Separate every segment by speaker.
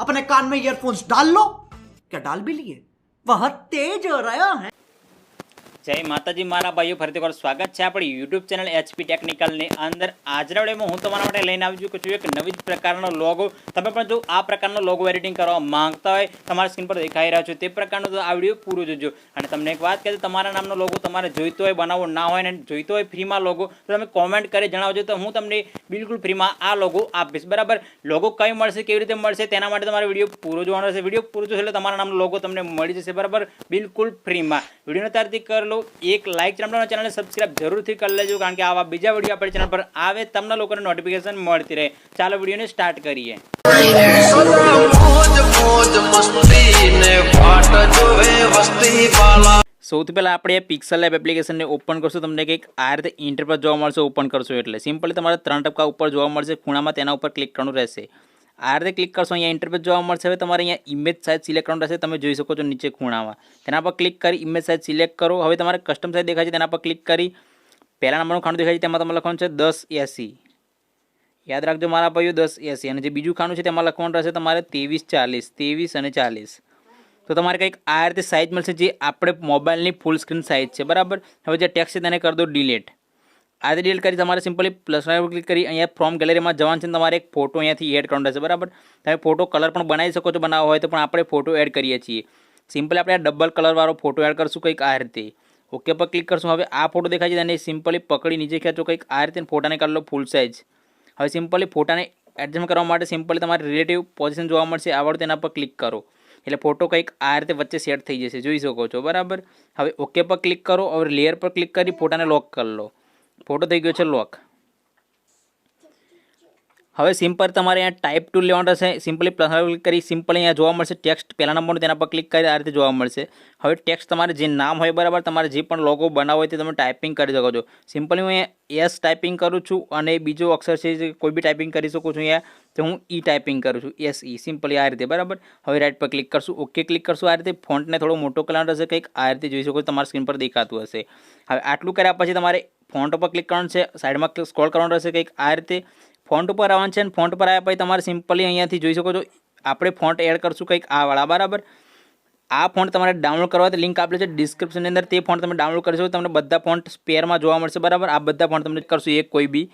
Speaker 1: अपने कान में ईयरफोन्स डाल लो क्या डाल भी लिए वह तेज हो रहा है
Speaker 2: જય માતાજી, મારા ભાઈઓ, ફરીથી વાર સ્વાગત છે આપણી યુટ્યુબ ચેનલ એચપી ટેકનિકલની અંદર. આજના હું તમારા માટે લઈને આવી છું એક નવી જ પ્રકારનો લોગો તમે પણ જો આ પ્રકારનો લોગો એડિટિંગ કરવા માંગતા હોય, તમારા સ્ક્રીન પર દેખાઈ રહ્યો છે, તે પ્રકારનો આ વીડિયો પૂરો જોજો. અને તમને એક વાત કહેજો તમારા નામનો લોગો તમારે જોઈતો હોય, બનાવવો ના હોય ને જોઈતો હોય ફ્રીમાં લોગો તો તમે કોમેન્ટ કરી જણાવજો તો હું તમને બિલકુલ ફ્રીમાં આ લોગો આપીશ. બરાબર? લોગો કઈ મળશે, કેવી રીતે મળશે, તેના માટે તમારે વીડિયો પૂરો જોવાનો રહેશે વીડિયો પૂરો જોશે એટલે તમારા નામનો લોગો તમને મળી જશે. બરાબર? બિલકુલ ફ્રીમાં. વિડીયોને તારથી કરી લો એક લાઇક ચેનલ ચેનલને સબસ્ક્રાઇબ જરૂરથી કરી લેજો, કારણ કે આવા બીજા વીડિયો આપણી ચેનલ પર આવે તમને લોકોને નોટિફિકેશન મળતી રહે. ચાલો વિડીયોને સ્ટાર્ટ કરીએ. સૌથી પહેલાં આપણે પિક્સલ એપ એપ્લિકેશનને ઓપન કરશું. તમને કંઈક આ રીતે ઇન્ટરફેસ જોવા મળશે ઓપન કરશો એટલે. સિમ્પલી તમારે ત્રણ ટપકા ઉપર જોવા મળશે, ખૂણામાં તેના ઉપર ક્લિક કરવાનું રહેશે. આ રીતે ક્લિક કરશો, અહીંયા ઇન્ટરફેસ જોવા મળશે. હવે તમારે અહીંયા ઇમેજ સાઇઝ સિલેક્ટ કરવાનું રહેશે. તમે જોઈ શકો છો નીચે ખૂણામાં. તેના પર ક્લિક કરી ઇમેજ સાઇઝ સિલેક્ટ કરો. હવે તમારે કસ્ટમ સાઇઝ દેખાય છે, તેના પર ક્લિક કરી પહેલા નંબરનું ખાણું દેખાય છે, તેમાં તમારે લખવાનું છે દસ એસી યાદ રાખજો, મારા ભાઈઓ દસ એસી અને જે બીજું ખાણું છે, તેમાં લખવાનું રહેશે તમારે ત્રેવીસ ચાલીસ, ત્રેવીસ અને ચાલીસ. તો તમારે કંઈક આ રીતે સાઇઝ મળશે, જે આપણે મોબાઈલની ફૂલ સ્ક્રીન સાઇઝ છે. બરાબર? હવે જે ટેક્સ છે, તેને કરી દો ડિલીટ આ ડિલીટ કરી તમારે સિમ્પલી પ્લસ પર ક્લિક કરી, અહીંયા ફ્રોમ ગેલેરીમાં જવાનું છે તમારે એક ફોટો અહીંયાથી એડ કરવાનો રહેશે, બરાબર? તમે ફોટો કલર પણ બનાવી શકો છો, બનાવવો હોય તો પણ આપણે ફોટો એડ કરીએ છીએ. સિમ્પલી આપણે આ ડબલ કલરવાળો ફોટો એડ કરશું કંઈક આ રીતે. ઓકે પર ક્લિક કરશું, હવે આ ફોટો દેખાય છે તેને સિમ્પલી પકડી નીચે ખેંચો કંઈક આ રીતે ફોટાને કરી લો ફૂલ સાઇઝ હવે સિમ્પલી ફોટાને એડજસ્ટ કરવા માટે સિમ્પલી તમારે રિલેટિવ પોઝિશન જોવા મળશે આવડતું તેના પર ક્લિક કરો. એટલે ફોટો કંઈક આ રીતે વચ્ચે સેટ થઈ જશે, જોઈ શકો છો, બરાબર? હવે ઓકે પર ક્લિક કરો, હવે લેયર પર ક્લિક કરી ફોટાને લોક કરી લો. ફોટો થઈ ગયો છે લોક. હવે સિમ્પલ તમારે અહીંયા ટાઈપ ટુ લેવાનું રહેશે. સિમ્પલી પ્લસ ક્લિક કરી સિમ્પલ અહીંયા જોવા મળશે ટેક્સ્ટ પહેલા નંબરનું તેના પર ક્લિક કરી આ રીતે જોવા મળશે. હવે ટેક્સ્ટ તમારે જે નામ હોય બરાબર તમારે જે પણ લોગો બનાવો હોય તે તમે ટાઈપિંગ કરી શકો છો. સિમ્પલી હું એસ ટાઈપિંગ કરું છું અને બીજો અક્ષર છે જે કોઈ બી ટાઈપિંગ કરી શકું છું અહીંયા, તો હું ઈ ટાઈપિંગ કરું છું. એસ ઈ સિમ્પલી આ રીતે, બરાબર? હવે રાઈટ પર ક્લિક કરશું. ઓકે ક્લિક કરશું. આ રીતે ફોન્ટને થોડો મોટો કરવાનો રહેશે કંઈક. આ રીતે જોઈ શકો તમારા સ્ક્રીન પર દેખાતું હશે. હવે આટલું કર્યા પછી તમારે ફોન્ટ ઉપર ક્લિક કરવાનું છે સાઈડમાં સ્ક્રોલ કરવાનું રહેશે કંઈક. આ રીતે ફોન્ટ ઉપર આવવાનું છે અને ફોન્ટ પર આવ્યા પછી તમારે સિમ્પલી અહીંયાથી જોઈ શકો છો, આપણે ફોન્ટ એડ કરશું કંઈક આ વાળા, બરાબર? આ ફોન્ટ તમારે ડાઉનલોડ કરવા લિંક આપેલી છે ડિસ્ક્રિપ્શનની અંદર તે ફોન્ટ તમે ડાઉનલોડ કરશો તમને બધા ફોન્ટ સ્પેરમાં જોવા મળશે, બરાબર? આ બધા ફોન્ટ તમને કરશું, એક કોઈ બી.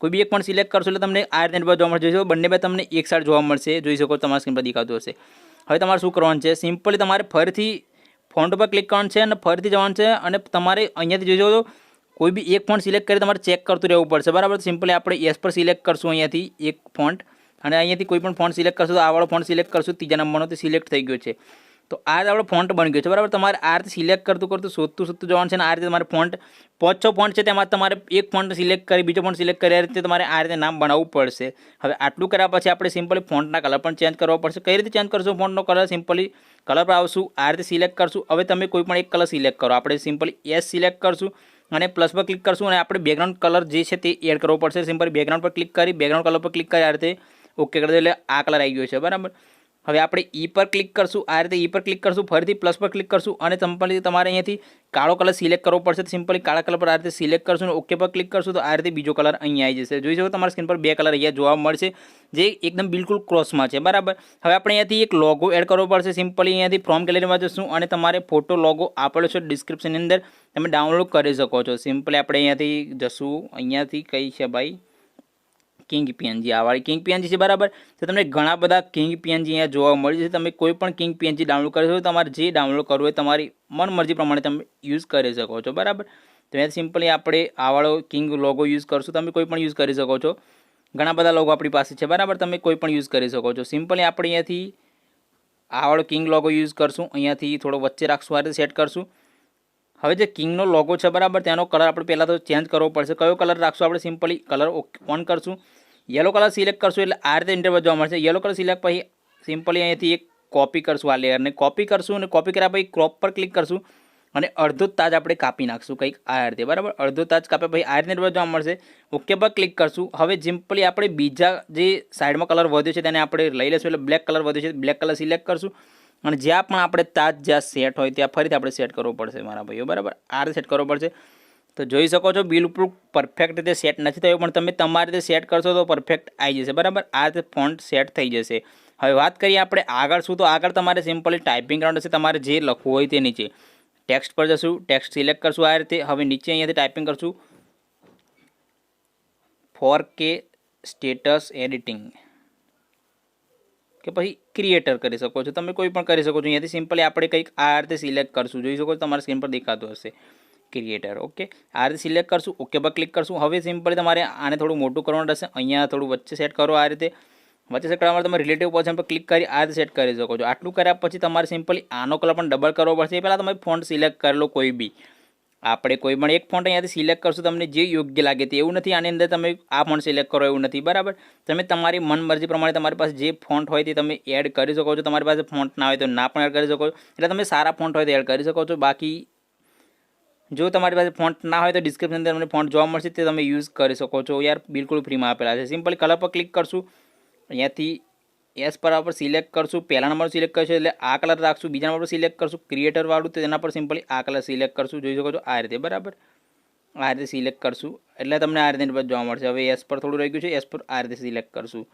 Speaker 2: કોઈ બી એક ફોન સિલેક્ટ કરશો એટલે તમને આ રીતે જોવા મળશે. જોઈ બંને બે તમને એક સાઈડ જોવા મળશે. જોઈ શકો, તમારા સ્ક્રીન પર દેખાતું હશે. હવે તમારે શું કરવાનું છે સિમ્પલી તમારે ફરીથી ફોન્ટ ઉપર ક્લિક કરવાનું છે અને ફરીથી જવાનું છે અને તમારે અહીંયાથી જોઈ શકો કોઈ બી એક ફોન્ટ સિલેક્ટ કરી તમારે ચેક કરતું રહેવું પડશે. બરાબર? સિમ્પલી આપણે એસ પર સિલેક્ટ કરશું અહીંયાથી એક ફોન્ટ અને અહીંયાથી કોઈ પણ ફોન્ટ સિલેક્ટ કરશું તો આવાળો ફોન સિલેક્ટ કરશું, ત્રીજા નંબરનો તે સિલેક્ટ થઈ ગયો છે. તો આ જ આપણો ફોન્ટ બની ગયો છે. બરાબર? તમારે આ રીતે સિલેક્ટ કરતું કરતું શોધતું શોધતું જવાનું છે અને આ રીતે તમારે ફોન્ટ પાંચ છ ફોન્ટ છે તેમાં તમારે એક ફોન્ટ સિલેક્ટ કરી, બીજો ફોન્ટ સિલેક્ટ કરી, આ રીતે તમારે આ રીતે નામ બનાવવું પડશે. હવે આટલું કર્યા પછી આપણે સિમ્પલી ફોન્ટના કલર પણ ચેન્જ કરવો પડશે. કઈ રીતે ચેન્જ કરશું ફોન્ટનો કલર સિમ્પલી કલર પર આવશું, આ રીતે સિલેક્ટ કરશું. હવે તમે કોઈ પણ એક કલર સિલેક્ટ કરો. આપણે સિમ્પલી એસ સિલેક્ટ કરશું. અને પ્લસ પર ક્લિક કરશું અને આપણે બેકગ્રાઉન્ડ કલર જે છે તે એડ કરવો પડશે. સિમ્પલ બેકગ્રાઉન્ડ પર ક્લિક કરી બેકગ્રાઉન્ડ કલર પર ક્લિક કરી આ રીતે ઓકે કરી દે એટલે આ કલર આવી ગયો છે. બરાબર? હવે આપણે ઈ પર ક્લિક કરશું, આ રીતે ઈ પર ક્લિક કરશું, ફરીથી પ્લસ પર ક્લિક કરશું અને સિમ્પલી તમારે અહીંયાથી કાળો કલર સિલેક્ટ કરવો પડશે. સિમ્પલી કાળા કલર પર આ રીતે સિલેક્ટ કરશું અને ઓકે પર ક્લિક કરશું તો આ રીતે બીજો કલર અહીંયા આવી જશે. જોઈ શકો તમારા સ્ક્રીન પર બે કલર અહીંયા જોવા મળશે, જે એકદમ બિલકુલ ક્રોસમાં છે. બરાબર? હવે આપણે અહીંયાથી એક લોગો એડ કરવો પડશે. સિમ્પલી અહીંયાથી ફ્રોમ ગેલેરીમાં જશું અને તમારે ફોટો લોગો આપેલો છે ડિસ્ક્રિપ્શનની અંદર તમે ડાઉનલોડ કરી શકો છો. સિમ્પલી આપણે અહીંયાથી જશું. અહીંયાથી કઈ છે ભાઈ? કિંગ પીએનજી આવાળી કિંગ પીએનજી છે, બરાબર? તો તમને ઘણા બધા કિંગ પીએનજી અહીંયા જોવા મળી જશે તમે કોઈ પણ કિંગ પીએનજી ડાઉનલોડ કરી શકો તમારે જે ડાઉનલોડ કરવું હોય તમારી મન મરજી પ્રમાણે તમે યુઝ કરી શકો છો, બરાબર? તો અહીંયા સિમ્પલી આપણે આવાળો કિંગ લોગો યુઝ કરશું. તમે કોઈ પણ યુઝ કરી શકો છો. ઘણા બધા લોગો આપણી પાસે છે, બરાબર? તમે કોઈ પણ યુઝ કરી શકો છો. સિમ્પલી આપણે અહીંયાથી આવાળો કિંગ લોગો યુઝ કરશું. અહીંયાથી થોડો વચ્ચે રાખશું, આ સેટ કરશું. હવે જે કિંગનો લોગો છે, બરાબર? તેનો કલર આપણે પહેલાં તો ચેન્જ કરવો પડશે. કયો કલર રાખશું? આપણે સિમ્પલી કલર ઓન કરશું. યલો કલર સિલેક્ટ કરશું એટલે આ રીતે ઇન્ટરવ્યુ જોવા મળશે. યલો કલર સિલેક્ટ પછી સિમ્પલી અહીંયાથી એક કોપી કરશું આ લેયરને કોપી કરશું અને કોપી કર્યા પછી ક્રોપ પર ક્લિક કરશું અને અડધો તાજ આપણે કાપી નાખશું કંઈક આ રીતે. બરાબર? અડધો તાજ કાપ્યા પછી આ રીતે જોવા મળશે. ઓકે પર ક્લિક કરશું. હવે સિમ્પલી આપણે બીજા જે સાઈડમાં કલર વધ્યો છે તેને આપણે લઈ લઈશું એટલે બ્લેક કલર વધ્યો છે. બ્લેક કલર સિલેક્ટ કરશું. અને જ્યાં પણ આપણે તાજ જ્યાં સેટ હોય ત્યાં ફરીથી આપણે સેટ કરવો પડશે મારા ભાઈઓ. બરાબર? આ રીતે સેટ કરવો પડશે. તો જોઈ શકો છો બિલકુલ પરફેક્ટ રીતે સેટ નથી થયો, પણ તમે તમારી રીતે સેટ કરશો તો પરફેક્ટ આવી જશે, બરાબર? આ રીતે ફોન્ટ સેટ થઈ જશે. હવે વાત કરીએ આપણે આગળ શું, તો આગળ તમારે સિમ્પલી ટાઈપિંગ કરવાનું હશે, તમારે જે લખવું હોય તે નીચે. ટેક્સ્ટ પર જશું ટેક્સ્ટ સિલેક્ટ કરશું આ રીતે, હવે નીચે અહીંયાથી ટાઈપિંગ કરશું. ફોર કે સ્ટેટસ એડિટિંગ કે પછી ક્રિએટર કરી શકો છો, તમે કોઈ પણ કરી શકો છો. અહીંયાથી સિમ્પલી આપણે કંઈક આ રીતે સિલેક્ટ કરશું, જોઈ શકો છો, તમારા સ્ક્રીન પર દેખાતું હશે. ક્રિએટર ઓકે આ રીતે સિલેક્ટ કરશું ઓકે પર ક્લિક કરશું. હવે સિમ્પલી તમારે આને થોડું મોટું કરવાનું રહેશે. અહીંયા થોડું વચ્ચે સેટ કરો આ રીતે. વચ્ચે સેટ કરવા માટે તમે રિલેટિવ પોઝિશન પર ક્લિક કરી આ રીતે સેટ કરી શકો છો. આટલું કર્યા પછી તમારે સિમ્પલી આનો કલર પણ ડબલ કરવો પડશે. પહેલાં તમે ફોન્ટ સિલેક્ટ કરી લો કોઈ બી. આપણે કોઈ પણ એક ફોન્ટ અહીંયાથી સિલેક્ટ કરશું, તમને જે યોગ્ય લાગે તે. એવું નથી આની અંદર તમે આ ફોન્ટ સિલેક્ટ કરો એવું નથી, બરાબર? તમે તમારી મનમરજી પ્રમાણે તમારી પાસે જે ફોન્ટ હોય તે તમે એડ કરી શકો છો. તમારી પાસે ફોન્ટ ના હોય તો ના પણ એડ કરી શકો છો. એટલે તમે સારા ફોન્ટ હોય તો એડ કરી શકો છો. બાકી જો તમારી પાસે ફોન્ટ ના હોય તો ડિસ્ક્રિપ્શન અંદર તમને ફોન્ટ જોવા મળશે, તે તમે યુઝ કરી શકો છો. યાર, બિલકુલ ફ્રીમાં આપેલા છે. સિમ્પલ કલર પર ક્લિક કરશું. અહીંયાથી એસ પર આપણે સિલેક્ટ કરશું. પહેલા નંબર સિલેક્ટ કરશું, એટલે આ કલર રાખશું. બીજા નંબર પર સિલેક્ટ કરશું. ક્રિએટરવાળું તો તેના પર સિમ્પલી આ કલર સિલેક્ટ કરશું. જોઈ શકો છો? આ રીતે, બરાબર? આ રીતે સિલેક્ટ કરશું. એટલે તમને આ રીતે જોવા મળશે. હવે એસ પર થોડું રહી ગયું છે. એસ પર આ રીતે સિલેક્ટ કરશું.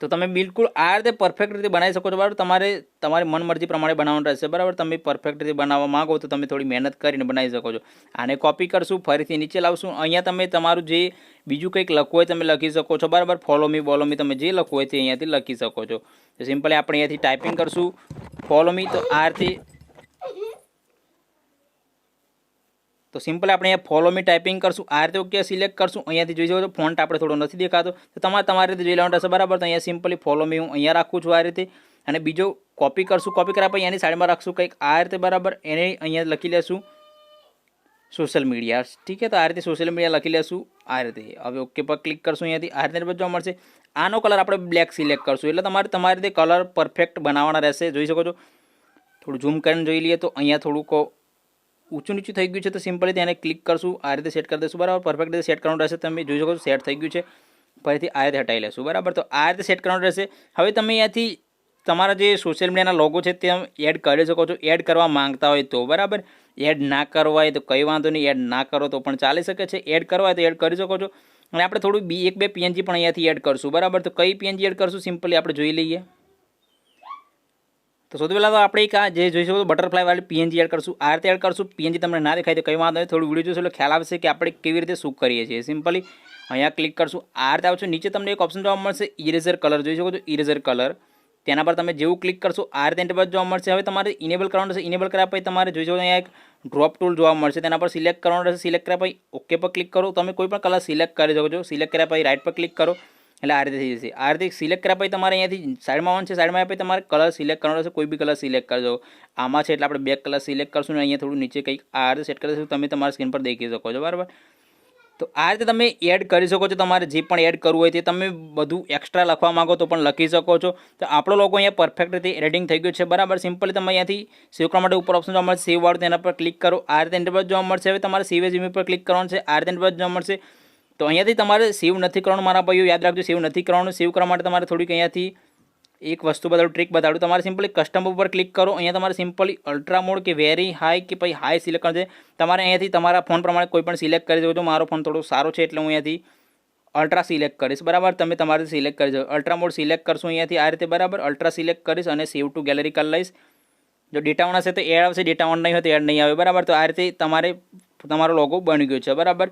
Speaker 2: તો તમે બિલકુલ આ રીતે પરફેક્ટ રીતે બનાવી શકો છો. બરાબર? તમારે તમારી મનમરજી પ્રમાણે બનાવવાનું રહેશે. બરાબર? તમે પરફેક્ટ રીતે બનાવવા માંગો તો તમે થોડી મહેનત કરીને બનાવી શકો છો. આને કોપી કરશું, ફરીથી નીચે લાવશું. અહીંયા તમે તમારું જે બીજું કંઈક લખવું હોય તમે લખી શકો છો. બરાબર? ફોલો મી બોલો મી તમે જે લખવું હોય તે અહીંયાથી લખી શકો છો. સિમ્પલી આપણે અહીંયાથી ટાઈપિંગ કરશું. ફોલો મી તો આ રીતે તો સિમ્પલ આપણે અહીંયા ફોલો મી ટાઈપિંગ કરશું. આ રીતે ઓકે સિલેક્ટ કરશું. અહીંયાથી જોઈ શકો છો ફોન્ટ આપણે થોડો નથી દેખાતો. તો તમારે તમારી રીતે જોઈ લેવાનું રહેશે. બરાબર? તો અહીંયા સિમ્પલી ફોલો મી હું અહીંયા રાખું છું આ રીતે. અને બીજો કોપી કરશું. કોપી કર્યા પછી એની સાઈડમાં રાખશું કંઈક. આ રીતે બરાબર એને અહીંયા લખી લેશું. સોશિયલ મીડિયા ઠીક છે? તો આ રીતે સોશિયલ મીડિયા લખી લેશું. આ રીતે. હવે ઓકે પર ક્લિક કરશું અહીંયાથી. આ રીતે બધું મળશે. આનો કલર આપણે બ્લેક સિલેક્ટ કરશું. એટલે તમારે તમારી રીતે કલર પરફેક્ટ બનાવવાના રહેશે. જોઈ શકો છો? થોડું ઝૂમ કરીને જોઈ લઈએ તો અહીંયા થોડુંક ઊંચું નીચું થઈ ગયું છે તો સિમ્પલી તેને ક્લિક કરશું. આ રીતે સેટ કરી દઈશું. બરાબર? પરફેક્ટ રીતે સેટ કરવાનું રહેશે. તમે જોઈ શકો છો સેટ થઈ ગયું છે. ફરીથી આ રીતે હટાવી લેશું. બરાબર? તો આ રીતે સેટ કરવાનું રહેશે. હવે તમે અહીંયાથી તમારા જે સોશિયલ મીડિયાના લોગો છે તે એડ કરી શકો છો. એડ કરવા માંગતા હોય તો. બરાબર? એડ ના કરવા હોય તો કંઈ વાંધો નહીં. એડ ના કરો તો પણ ચાલી શકે છે. એડ કરવા હોય તો એડ કરી શકો છો. અને આપણે થોડું બી એક બે પીએનજી પણ અહીંયાથી એડ કરશું. બરાબર? તો કઈ પીએનજી એડ કરશું? સિમ્પલી આપણે જોઈ લઈએ. તો સૌથી પહેલાં તો આપણે એક આ જે જોઈ શકો બટરફ્લાય વાળી પીએનજી એડ કરશું. આ રીતે એડ કરશું. પીએનજી તમને ના દેખાય તો કંઈ વાંધો નહીં. થોડું વીડિયો જોશો એટલે ખ્યાલ આવશે કે આપણે કેવી રીતે શું કરીએ છીએ. સિમ્પલી અહીંયા ક્લિક કરશું. આ રીતે આવશે. નીચે તમને એક ઓપ્શન જોવા મળશે ઇરેઝર કલર જોઈ શકો છો ઇરેઝર કલર તેના પર તમે જેવું ક્લિક કરશો, આ રીતે ઇન્ટરફેસ જોવા મળશે. હવે તમારે ઇનેબલ કરવાનું રહેશે. ઇનેબલ કર્યા પછી તમારે જોઈ શકો અહીંયા એક ડ્રોપ ટૂલ જોવા મળશે. તેના પર સિલેક્ટ કરવાનું રહેશે. સિલેક્ટ કર્યા પછી ઓકે પર ક્લિક કરો. તમે કોઈ પણ કલર સિલેક્ટ કરી શકો છો. સિલેક્ટ કર્યા પછી રાઇટ પર ક્લિક કરો. એટલે આ રીતે થઈ જશે. આ રીતે સિલેક્ટ કર્યા પછી તમારે અહીંયાથી સાઈડમાં આવવાનું છે સાઈડમાં પછી તમારે કલર સિલેક્ટ કરવાનો રહેશે. કોઈ બી કલર સિલેક્ટ કરજો. આમાં છે એટલે આપણે બે કલર સિલેક્ટ કરશું ને અહીંયા થોડું નીચે કંઈક આ રીતે સેટ કરી દઈશું. તમે તમારા સ્ક્રીન પર દેખી શકો છો, બરાબર? તો આ રીતે તમે એડ કરી શકો છો. તમારે જે પણ એડ કરવું હોય તે તમે બધું એક્સ્ટ્રા લખવા માંગો તો પણ લખી શકો છો. તો આપણો લોકો અહીંયા પરફેક્ટ રીતે એડિટિંગ થઈ ગયું છે, બરાબર? સિમ્પલી તમે અહીંયાથી સેવ કરવા માટે ઉપર ઓપ્શન જોવા મળશે. સેવ વાળું તેના પર ક્લિક કરો. આ રીતે ઇન્ટરફેસ જોવા મળશે. હવે તમારે સેવ એજ પર ક્લિક કરવાનું છે. આ રીતે ઇન્ટરફેસ જોવા મળશે. તો અહીંયાથી તમારે સેવ નથી કરવાનું, મારા ભાઈઓ યાદ રાખજો સેવ નથી કરવાનું. સેવ કરવા માટે તમારે થોડીક અહીંયાથી એક વસ્તુ બતાડું ટ્રીક બતાડું તમારે સિમ્પલી કસ્ટમ ઉપર ક્લિક કરો. અહીંયા તમારે સિમ્પલી અલ્ટ્રા મોડ કે વેરી હાઈ કે પછી હાઈ સિલેક્ટ કરશે તમારે અહીંયાથી તમારા ફોન પ્રમાણે કોઈ પણ સિલેક્ટ કરી છો મારો ફોન થોડો સારો છે એટલે હું અહીંયાથી અલ્ટ્રા સિલેક્ટ કરીશ. બરાબર? તમે તમારે સિલેક્ટ કરી શકો અલ્ટ્રા મોડ સિલેક્ટ કરશું અહીંયાથી. આ રીતે બરાબર અલ્ટ્રા સિલેક્ટ કરીશ અને સેવ ટુ ગેલેરી કરી લઈશ. જો ડેટા ઓન હશે તો એડ આવશે. ડેટા ઓન નહીં હોય તો એડ નહીં આવે. બરાબર? તો આ રીતે તમારે, તમારો લોગો બની ગયો છે. બરાબર?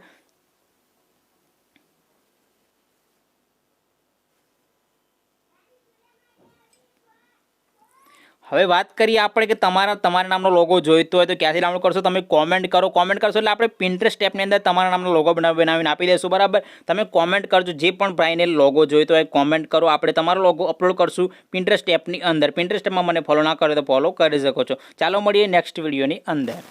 Speaker 2: હવે વાત કરીએ આપણે કે તમારા તમારા નામનો લોગો જોઈતો હોય તો ક્યાંથી ડાઉનલોડ કરશો? તમે કોમેન્ટ કરો. કોમેન્ટ કરશો એટલે આપણે પિન્ટરેસ્ટ સ્ટેપની અંદર તમારા નામનો લોગો બનાવી બનાવીને આપી દઈશું, બરાબર? તમે કોમેન્ટ કરજો. જે પણ ભાઈને લોગો જોઈતો હોય કોમેન્ટ કરો. આપણે તમારો લોગો અપલોડ કરશું પિન્ટરેસ્ટ સ્ટેપની અંદર. પિન્ટરેસ્ટ સ્ટેપમાં મને ફોલો ના કરે તો ફોલો કરી શકો છો. ચાલો મળીએ નેક્સ્ટ વિડીયોની અંદર.